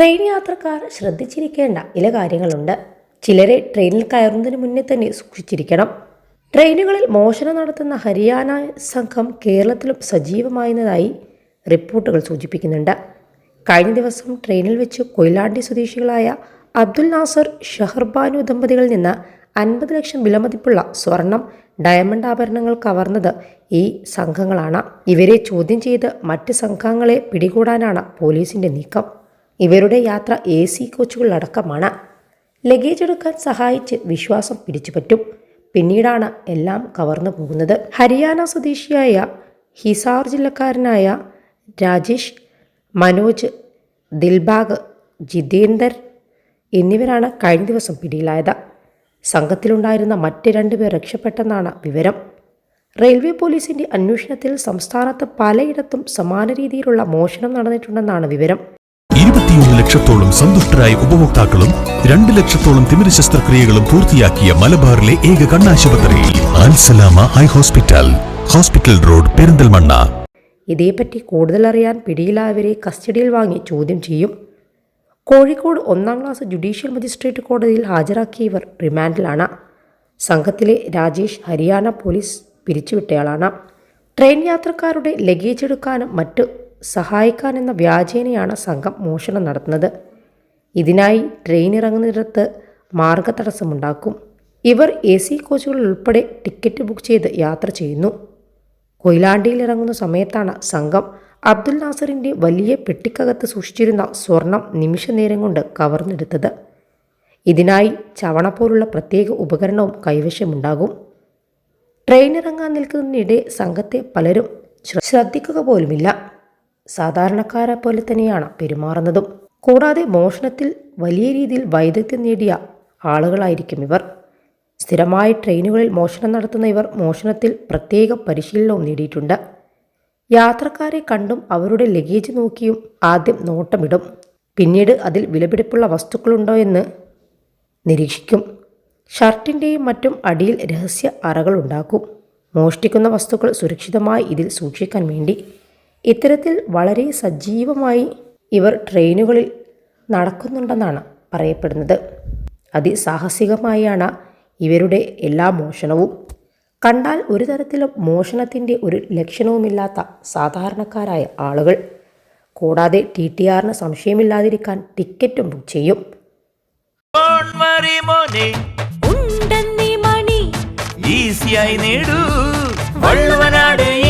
Train യാത്രക്കാർ ശ്രദ്ധിച്ചിരിക്കേണ്ട ചില കാര്യങ്ങളുണ്ട്. ചിലരെ ട്രെയിനിൽ കയറുന്നതിന് മുന്നേ തന്നെ സൂക്ഷിച്ചിരിക്കണം. ട്രെയിനുകളിൽ മോഷണം നടത്തുന്ന ഹരിയാന സംഘം കേരളത്തിലും സജീവമായിരുന്നതായി റിപ്പോർട്ടുകൾ സൂചിപ്പിക്കുന്നുണ്ട്. കഴിഞ്ഞ ദിവസം ട്രെയിനിൽ വെച്ച് കൊയിലാണ്ടി സ്വദേശികളായ അബ്ദുൽ നാസർ ഷഹർബാനു ദമ്പതികളിൽ നിന്ന് അൻപത് ലക്ഷം വിലമതിപ്പുള്ള സ്വർണം ഡയമണ്ട് ആഭരണങ്ങൾ കവർന്നത് ഈ സംഘങ്ങളാണ്. ഇവരെ ചോദ്യം ചെയ്ത് മറ്റ് സംഘങ്ങളെ പിടികൂടാനാണ് പോലീസിന്റെ നീക്കം. ഇവരുടെ യാത്ര എ സി കോച്ചുകളിലടക്കമാണ്. ലഗേജ് എടുക്കാൻ സഹായിച്ച് വിശ്വാസം പിടിച്ചുപറ്റും പിന്നീടാണ് എല്ലാം കവർന്നു പോകുന്നത്. ഹരിയാന സ്വദേശിയായ ഹിസാർ ജില്ലക്കാരനായ രാജേഷ് മനോജ് ദിൽബാഗ് ജിതേന്ദർ എന്നിവരാണ് കഴിഞ്ഞ ദിവസം പിടിയിലായത്. സംഘത്തിലുണ്ടായിരുന്ന മറ്റ് രണ്ടുപേർ രക്ഷപ്പെട്ടെന്നാണ് വിവരം. റെയിൽവേ പോലീസിന്റെ അന്വേഷണത്തിൽ സംസ്ഥാനത്ത് പലയിടത്തും സമാന രീതിയിലുള്ള മോഷണം നടന്നിട്ടുണ്ടെന്നാണ് വിവരം. ഇരുപത്തിയൊന്ന് ലക്ഷത്തോളം സന്തുഷ്ടരായ ഉപഭോക്താക്കളും രണ്ട് ലക്ഷത്തോളം തിമിര ശസ്ത്രക്രിയകളും പൂർത്തിയാക്കിയ മലബാറിലെ ഏക കണ്ണാശുപത്രി. Al Salama eye hospital. Hospital road Perinthalmanna. ഇതേപ്പറ്റി കൂടുതൽ അറിയാൻ പിടിയിലായവരെ കസ്റ്റഡിയിൽ വാങ്ങി ചോദ്യം ചെയ്യും. കോഴിക്കോട് ഒന്നാം ക്ലാസ് ജുഡീഷ്യൽ മജിസ്ട്രേറ്റ് കോടതിയിൽ ഹാജരാക്കിയ ഇവർ റിമാൻഡിലാണ്. സംഘത്തിലെ രാജേഷ് ഹരിയാന പോലീസ് പിരിച്ചുവിട്ടയാളാണ്. ട്രെയിൻ യാത്രക്കാരുടെ ലഗേജ് എടുക്കാനും മറ്റു സഹായിക്കാനെന്ന വ്യാജേനയാണ് സംഘം മോഷണം നടത്തുന്നത്. ഇതിനായി ട്രെയിൻ ഇറങ്ങുന്നിടത്ത് മാർഗതടസ്സമുണ്ടാക്കും. ഇവർ എ സി കോച്ചുകളിൽ ഉൾപ്പെടെ ടിക്കറ്റ് ബുക്ക് ചെയ്ത് യാത്ര ചെയ്യുന്നു. കൊയിലാണ്ടിയിൽ ഇറങ്ങുന്ന സമയത്താണ് സംഘം അബ്ദുൽ നാസറിന്റെ വലിയ പെട്ടിക്കകത്ത് സൂക്ഷിച്ചിരുന്ന സ്വർണം നിമിഷനേരം കൊണ്ട് കവർന്നെടുത്തത്. ഇതിനായി ചവണ പോലുള്ള പ്രത്യേക ഉപകരണവും കൈവശമുണ്ടാകും. ട്രെയിൻ ഇറങ്ങാൻ നിൽക്കുന്നതിനിടെ സംഘത്തെ പലരും ശ്രദ്ധിക്കുക പോലുമില്ല. സാധാരണക്കാരെ പോലെ തന്നെയാണ് പെരുമാറുന്നതും. കൂടാതെ മോഷണത്തിൽ വലിയ രീതിയിൽ വൈദഗ്ധ്യം നേടിയ ആളുകളായിരിക്കും ഇവർ. സ്ഥിരമായി ട്രെയിനുകളിൽ മോഷണം നടത്തുന്ന ഇവർ മോഷണത്തിൽ പ്രത്യേക പരിശീലനവും നേടിയിട്ടുണ്ട്. യാത്രക്കാരെ കണ്ടും അവരുടെ ലഗേജ് നോക്കിയും ആദ്യം നോട്ടമിടും. പിന്നീട് അതിൽ വിലപിടിപ്പുള്ള വസ്തുക്കളുണ്ടോ എന്ന് നിരീക്ഷിക്കും. ഷർട്ടിന്റെയും മറ്റും അടിയിൽ രഹസ്യ അറകളുണ്ടാക്കും മോഷ്ടിക്കുന്ന വസ്തുക്കൾ സുരക്ഷിതമായി ഇതിൽ സൂക്ഷിക്കാൻ വേണ്ടി. ഇത്തരത്തിൽ വളരെ സജീവമായി ഇവർ ട്രെയിനുകളിൽ നടക്കുന്നുണ്ടെന്നാണ് പറയപ്പെടുന്നത്. അതിസാഹസികമായാണ് ഇവരുടെ എല്ലാ മോഷണവും. കണ്ടാൽ ഒരു തരത്തിലും മോഷണത്തിന്റെ ഒരു ലക്ഷണവുമില്ലാത്ത സാധാരണക്കാരായ ആളുകൾ. കൂടാതെ ടി ടി ആറിന് സംശയമില്ലാതിരിക്കാൻ ടിക്കറ്റും ബുക്ക് ചെയ്യും. മറി മോനെ. ഉണ്ടെന്നീ മണി. ഈസിയായി നേടൂ. വള്ളുവനാട്